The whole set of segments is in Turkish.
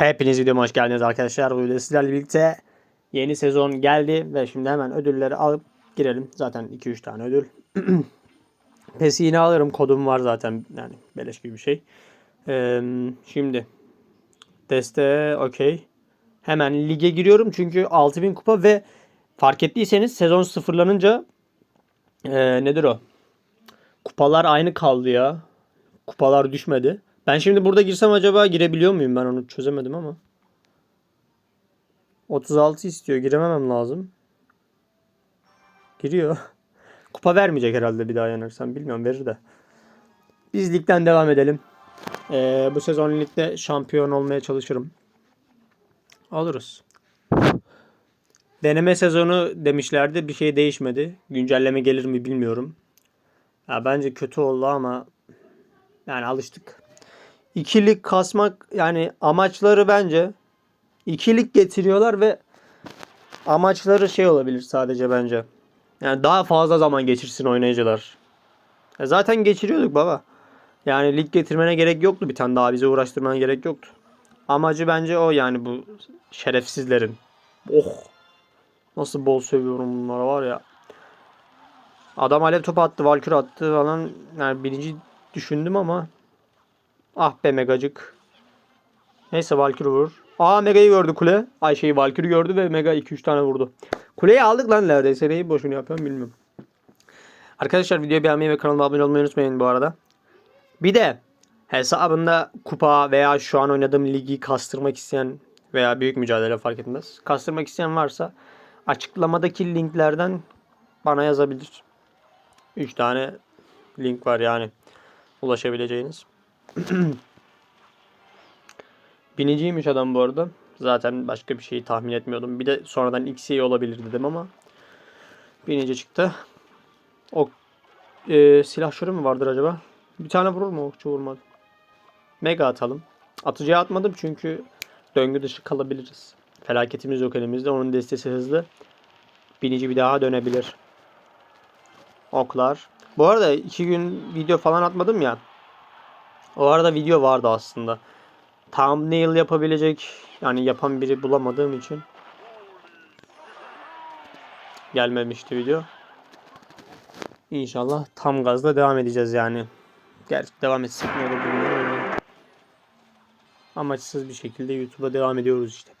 Hepiniz videoma hoş geldiniz arkadaşlar. De sizlerle birlikte yeni sezon geldi ve şimdi hemen ödülleri alıp girelim. Zaten 2-3 tane ödül. PES'i yine alırım. Kodum var zaten. Yani beleş gibi bir şey. Ee, şimdi deste okey. Hemen lige giriyorum çünkü 6000 kupa ve fark ettiyseniz sezon sıfırlanınca ee, nedir o? Kupalar aynı kaldı ya. Kupalar düşmedi. Ben şimdi burada girsem acaba girebiliyor muyum? Ben onu çözemedim ama. 36 istiyor. Girememem lazım. Giriyor. Kupa vermeyecek herhalde bir daha yanırsam. Bilmiyorum verir de. Biz ligden devam edelim. Ee, bu sezon ligde şampiyon olmaya çalışırım. Alırız. Deneme sezonu demişlerdi. Bir şey değişmedi. Güncelleme gelir mi bilmiyorum. Ya bence kötü oldu ama yani alıştık. İkilik kasmak yani amaçları bence ikilik getiriyorlar ve amaçları şey olabilir sadece bence. Yani daha fazla zaman geçirsin oynayıcılar. E zaten geçiriyorduk baba. Yani lig getirmene gerek yoktu bir tane daha bize uğraştırmana gerek yoktu. Amacı bence o yani bu şerefsizlerin. Oh. Nasıl bol seviyorum bunlara var ya. Adam alev topu attı, Valkür attı falan. Yani birinci düşündüm ama ah be Megacık. Neyse Valkür vurur. Aa Mega'yı gördü kule. Ay şeyi Valkür'ü gördü ve Mega 2-3 tane vurdu. Kuleyi aldık lan neredeyse. Neyi boşuna yapıyorum bilmiyorum. Arkadaşlar videoyu beğenmeyi ve kanalıma abone olmayı unutmayın bu arada. Bir de hesabında kupa veya şu an oynadığım ligi kastırmak isteyen veya büyük mücadele fark etmez. Kastırmak isteyen varsa açıklamadaki linklerden bana yazabilir. 3 tane link var yani ulaşabileceğiniz. Biniciymiş adam bu arada. Zaten başka bir şeyi tahmin etmiyordum. Bir de sonradan XC olabilir dedim ama binici çıktı. O e, silah şörü mü vardır acaba? Bir tane vurur mu? Okçu vurmadı. Mega atalım. Atıcıya atmadım çünkü döngü dışı kalabiliriz. Felaketimiz yok elimizde. Onun destesi hızlı. Binici bir daha dönebilir. Oklar. Bu arada iki gün video falan atmadım ya. O arada video vardı aslında. Thumbnail yapabilecek yani yapan biri bulamadığım için gelmemişti video. İnşallah tam gazla devam edeceğiz yani. Gerçi devam etsek ne olur bilmiyorum ama amaçsız bir şekilde YouTube'a devam ediyoruz işte.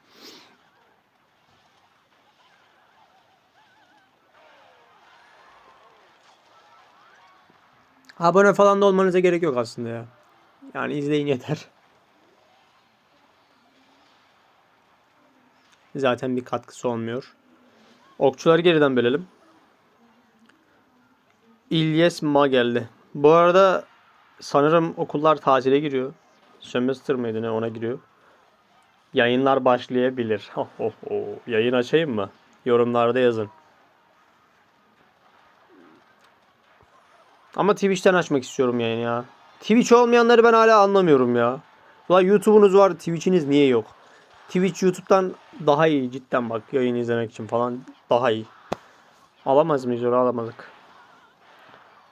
Abone falan da olmanıza gerek yok aslında ya. Yani izleyin yeter. Zaten bir katkısı olmuyor. Okçuları geriden bölelim. İlyes Ma geldi. Bu arada sanırım okullar tatile giriyor. Sömestr mıydı ne ona giriyor. Yayınlar başlayabilir. Oh, oh, oh. Yayın açayım mı? Yorumlarda yazın. Ama Twitch'ten açmak istiyorum yayını ya. Twitch olmayanları ben hala anlamıyorum ya. Ulan YouTube'unuz var, Twitch'iniz niye yok? Twitch YouTube'dan daha iyi cidden bak yayın izlemek için falan daha iyi. Alamaz mıyız onu alamadık.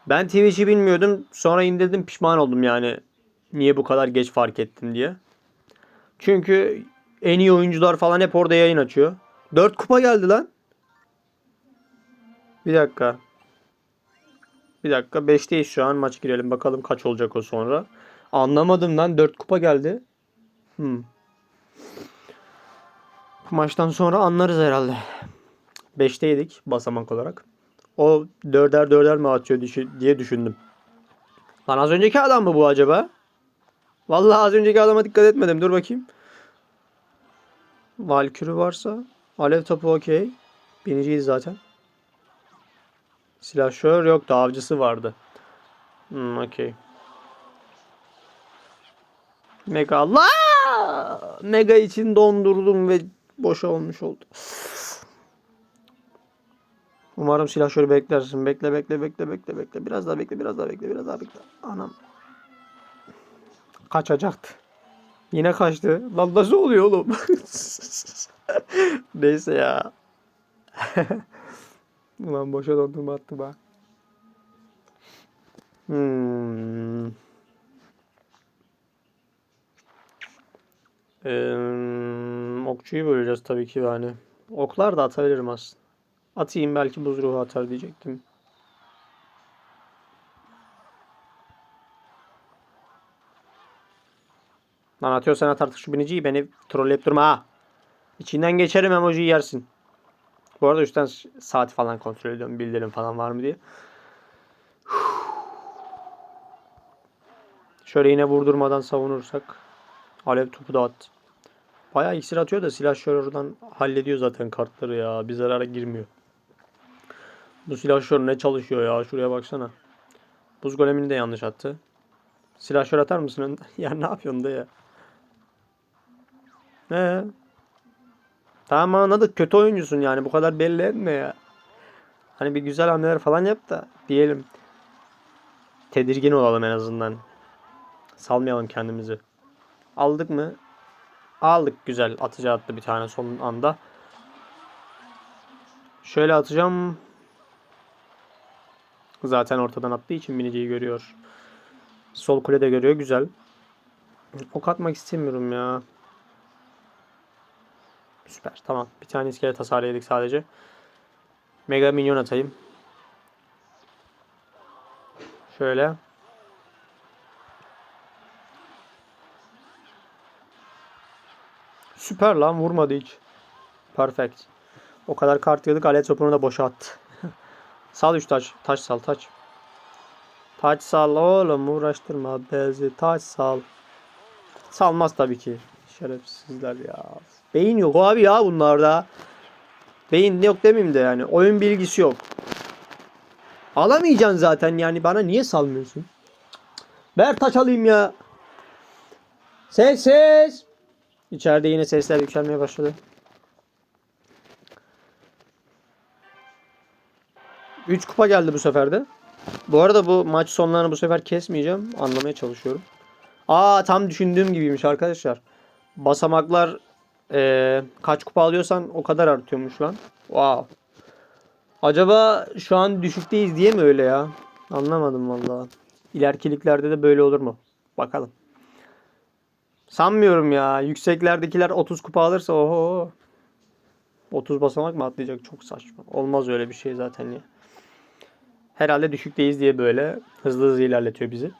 Ben Twitch'i bilmiyordum. Sonra indirdim pişman oldum yani. Niye bu kadar geç fark ettim diye. Çünkü en iyi oyuncular falan hep orada yayın açıyor. 4 kupa geldi lan. Bir dakika. Bir dakika 5'teyiz şu an. Maç girelim bakalım kaç olacak o sonra. Anlamadım lan 4 kupa geldi. Hmm. Bu maçtan sonra anlarız herhalde. 5'teydik basamak olarak. O dörder dörder mi atıyor diye düşündüm. Lan az önceki adam mı bu acaba? Vallahi az önceki adama dikkat etmedim. Dur bakayım. Valkürü varsa. Alev topu okey. Biniciyiz zaten. Silahşör yok da avcısı vardı. Hmm, okey. Mega Allah! Mega için dondurdum ve boş olmuş oldu. Umarım silah şöyle beklersin. Bekle bekle bekle bekle bekle. Biraz daha bekle biraz daha bekle biraz daha bekle. Anam. Kaçacaktı. Yine kaçtı. Lan nasıl oluyor oğlum? Neyse ya. Ulan boşa dondurma attı bak. Hmm. Ee, Okçuyu böleceğiz tabii ki yani. Oklar da atabilirim aslında. Atayım belki buz ruhu atar diyecektim. Lan atıyorsan at artık şu biniciyi beni trolleyip durma ha. İçinden geçerim emojiyi yersin. Bu arada üstten saat falan kontrol ediyorum. Bildirim falan var mı diye. Şöyle yine vurdurmadan savunursak. Alev topu da at. Bayağı iksir atıyor da silah oradan hallediyor zaten kartları ya. Bir zarara girmiyor. Bu silah şöyle ne çalışıyor ya. Şuraya baksana. Buz golemini de yanlış attı. Silah şöyle atar mısın? ya ne yapıyorsun da ya? Ee? Tamam anladık. Kötü oyuncusun yani. Bu kadar belli etme ya. Hani bir güzel hamleler falan yap da diyelim. Tedirgin olalım en azından. Salmayalım kendimizi. Aldık mı? Aldık güzel. Atıcı attı bir tane son anda. Şöyle atacağım. Zaten ortadan attığı için biniciyi görüyor. Sol kule de görüyor. Güzel. Ok atmak istemiyorum ya. Süper. Tamam. Bir tane iskelet hasarı yedik sadece. Mega minyon atayım. Şöyle. Süper lan vurmadı hiç. Perfect. O kadar kart yıldık alet topunu da boşa attı. sal 3 taş. Taş sal taş. Taç sal oğlum uğraştırma bezi. Taç sal. Salmaz tabii ki. Şerefsizler ya. Beyin yok abi ya bunlarda. Beyin yok demeyeyim de yani. Oyun bilgisi yok. Alamayacaksın zaten yani. Bana niye salmıyorsun? Ver taç alayım ya. Ses ses. İçeride yine sesler yükselmeye başladı. 3 kupa geldi bu sefer de. Bu arada bu maç sonlarını bu sefer kesmeyeceğim. Anlamaya çalışıyorum. Aa tam düşündüğüm gibiymiş arkadaşlar. Basamaklar eee, kaç kupa alıyorsan o kadar artıyormuş lan. Wow. Acaba şu an düşükteyiz diye mi öyle ya? Anlamadım vallahi. İlerikiliklerde de böyle olur mu? Bakalım. Sanmıyorum ya. Yükseklerdekiler 30 kupa alırsa oho. 30 basamak mı atlayacak? Çok saçma. Olmaz öyle bir şey zaten ya. Herhalde düşükteyiz diye böyle hızlı hızlı ilerletiyor bizi.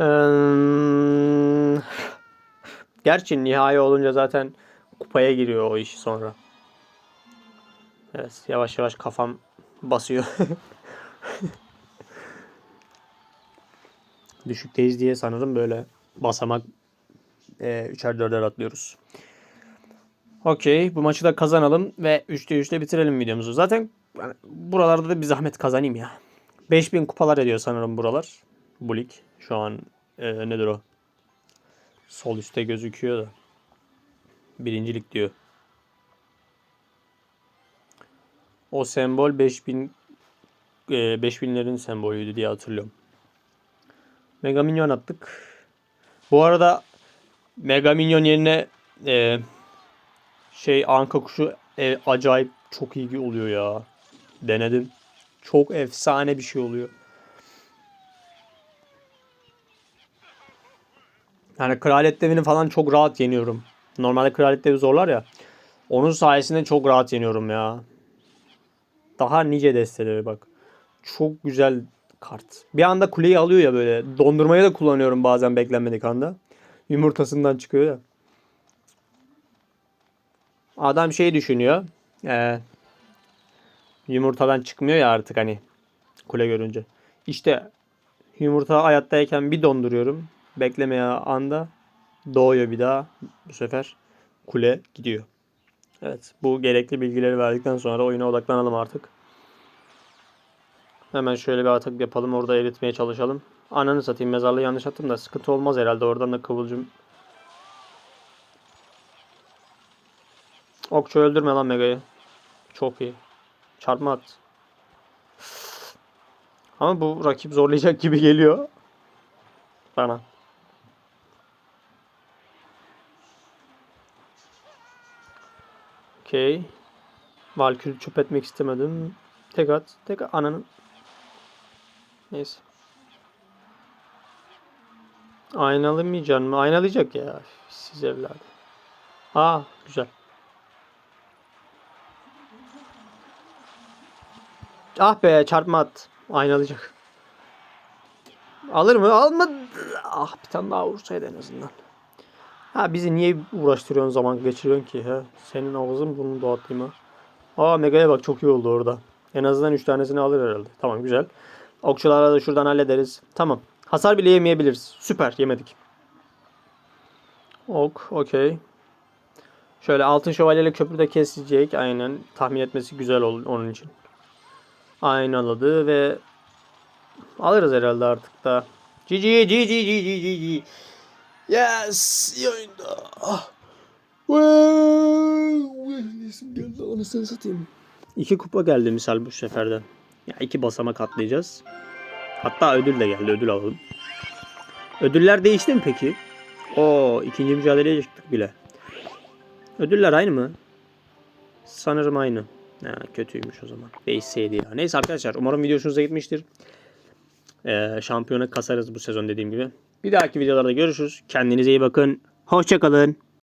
Eee, Gerçi nihai olunca zaten kupaya giriyor o iş sonra. Evet yavaş yavaş kafam basıyor. Düşükteyiz diye sanırım böyle basamak e, üçer dörder atlıyoruz. Okey bu maçı da kazanalım ve 3'te 3'te bitirelim videomuzu. Zaten yani buralarda da bir zahmet kazanayım ya. 5000 kupalar ediyor sanırım buralar. Bu lig. Şu an e, nedir o? Sol üstte gözüküyor da. Birincilik diyor. O sembol 5000 e, 5000'lerin sembolüydü diye hatırlıyorum. Mega Minyon attık. Bu arada Mega Minyon yerine e, şey Anka kuşu e, acayip çok iyi oluyor ya. Denedim. Çok efsane bir şey oluyor. Yani kraliyet devini falan çok rahat yeniyorum. Normalde kraliyet devi zorlar ya. Onun sayesinde çok rahat yeniyorum ya. Daha nice desteleri bak. Çok güzel kart. Bir anda kuleyi alıyor ya böyle. Dondurmayı da kullanıyorum bazen beklenmedik anda. Yumurtasından çıkıyor ya. Adam şey düşünüyor. Ee, yumurtadan çıkmıyor ya artık hani kule görünce. İşte yumurta hayattayken bir donduruyorum. Beklemeye anda doğuyor bir daha. Bu sefer kule gidiyor. Evet bu gerekli bilgileri verdikten sonra oyuna odaklanalım artık. Hemen şöyle bir atak yapalım. Orada eritmeye çalışalım. Ananı satayım mezarlığı yanlış attım da sıkıntı olmaz herhalde. Oradan da kıvılcım. Okçu öldürme lan Mega'yı. Çok iyi. Çarpma at. Ama bu rakip zorlayacak gibi geliyor. Bana. Okey. Valkür çöp etmek istemedim. Tek at. Tek at. Ananın. Neyse. Aynalamayacaksın mı? Aynalayacak ya. Siz evladım. Aa güzel. Ah be çarpma at. Aynalayacak. Alır mı? Almadı. Ah bir tane daha vursaydı en azından. Ha bizi niye uğraştırıyorsun zaman geçiriyorsun ki? Ha? Senin ağzın bunu dağıtayım. Aa Mega'ya bak çok iyi oldu orada. En azından 3 tanesini alır herhalde. Tamam güzel. Okçulara da şuradan hallederiz. Tamam. Hasar bile yemeyebiliriz. Süper yemedik. Ok okey. Şöyle altın şövalyeli köprüde kesecek. Aynen. Tahmin etmesi güzel oldu onun için. Aynaladı ve alırız herhalde artık da. GG GG GG GG Yes! İyi oyunda. Ah. Wow! Geldi anasını satayım. İki kupa geldi misal bu seferden. Ya iki basamak atlayacağız. Hatta ödül de geldi. Ödül alalım. Ödüller değişti mi peki? Oo, ikinci mücadeleye çıktık bile. Ödüller aynı mı? Sanırım aynı. Ha, kötüymüş o zaman. Değişseydi ya. Neyse arkadaşlar umarım video hoşunuza gitmiştir. Ee, şampiyona kasarız bu sezon dediğim gibi. Bir dahaki videolarda görüşürüz. Kendinize iyi bakın. Hoşçakalın.